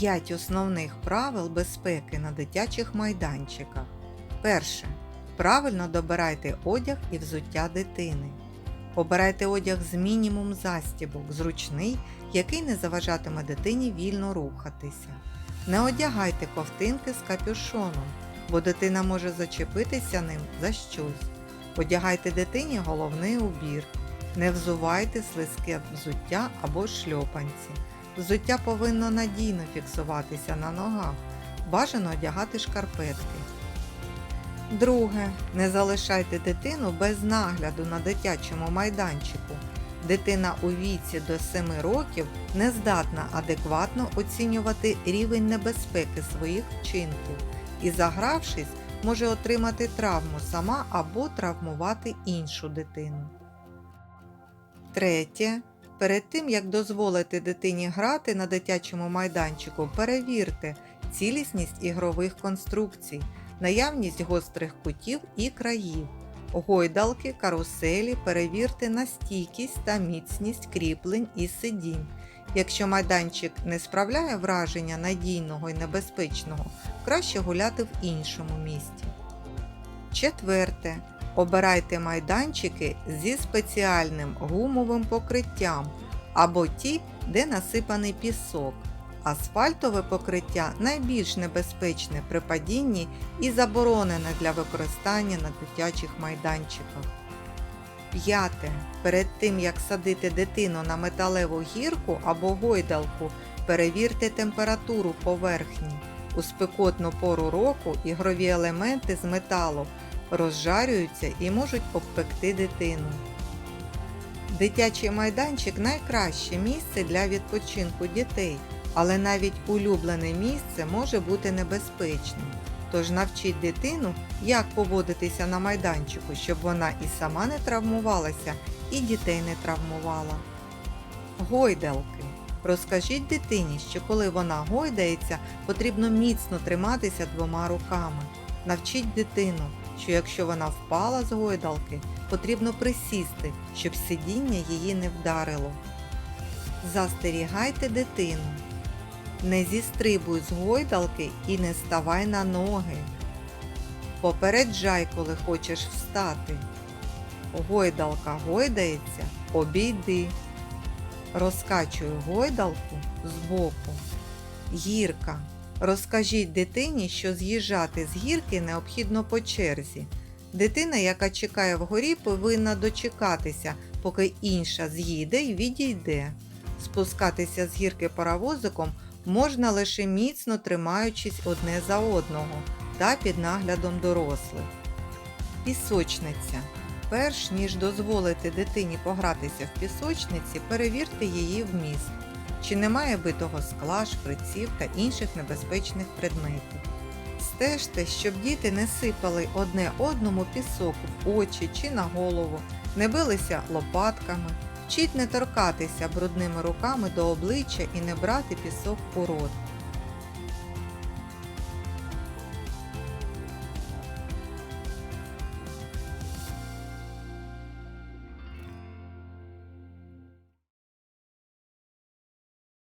5 основних правил безпеки на дитячих майданчиках. Перше. Правильно добирайте одяг і взуття дитини. Обирайте одяг з мінімум застібок, зручний, який не заважатиме дитині вільно рухатися. Не одягайте ковтинки з капюшоном, бо дитина може зачепитися ним за щось. Одягайте дитині головний убір. Не взувайте слизьке взуття або шльопанці. Взуття повинно надійно фіксуватися на ногах. Бажано одягати шкарпетки. Друге. Не залишайте дитину без нагляду на дитячому майданчику. Дитина у віці до 7 років не здатна адекватно оцінювати рівень небезпеки своїх вчинків і, загравшись, може отримати травму сама або травмувати іншу дитину. Третє. Перед тим, як дозволити дитині грати на дитячому майданчику, перевірте цілісність ігрових конструкцій, наявність гострих кутів і країв. Гойдалки, каруселі перевірте на стійкість та міцність кріплень і сидінь. Якщо майданчик не справляє враження надійного і небезпечного, краще гуляти в іншому місці. Четверте. Обирайте майданчики зі спеціальним гумовим покриттям або ті, де насипаний пісок. Асфальтове покриття найбільш небезпечне при падінні і заборонене для використання на дитячих майданчиках. П'яте. Перед тим як садити дитину на металеву гірку або гойдалку, перевірте температуру поверхні. У спекотну пору року ігрові елементи з металу розжарюються і можуть обпекти дитину. Дитячий майданчик найкраще місце для відпочинку дітей, але навіть улюблене місце може бути небезпечним. Тож навчіть дитину, як поводитися на майданчику, щоб вона і сама не травмувалася, і дітей не травмувала. Гойдалки. Розкажіть дитині, що коли вона гойдається, потрібно міцно триматися двома руками. Навчіть дитину, що якщо вона впала з гойдалки, потрібно присісти, щоб сидіння її не вдарило. Застерігайте дитину. Не зістрибуй з гойдалки і не ставай на ноги. Попереджай, коли хочеш встати. Гойдалка гойдається, обійди. Розкачуй гойдалку збоку. Гірка. Розкажіть дитині, що з'їжджати з гірки необхідно по черзі. Дитина, яка чекає вгорі, повинна дочекатися, поки інша з'їде і відійде. Спускатися з гірки паровозиком можна лише міцно тримаючись одне за одного та під наглядом дорослих. Пісочниця. Перш ніж дозволити дитині погратися в пісочниці, перевірте її вміст, чи немає битого скла, шприців та інших небезпечних предметів. Стежте, щоб діти не сипали одне одному пісок в очі чи на голову, не билися лопатками, вчіть не торкатися брудними руками до обличчя і не брати пісок у рот.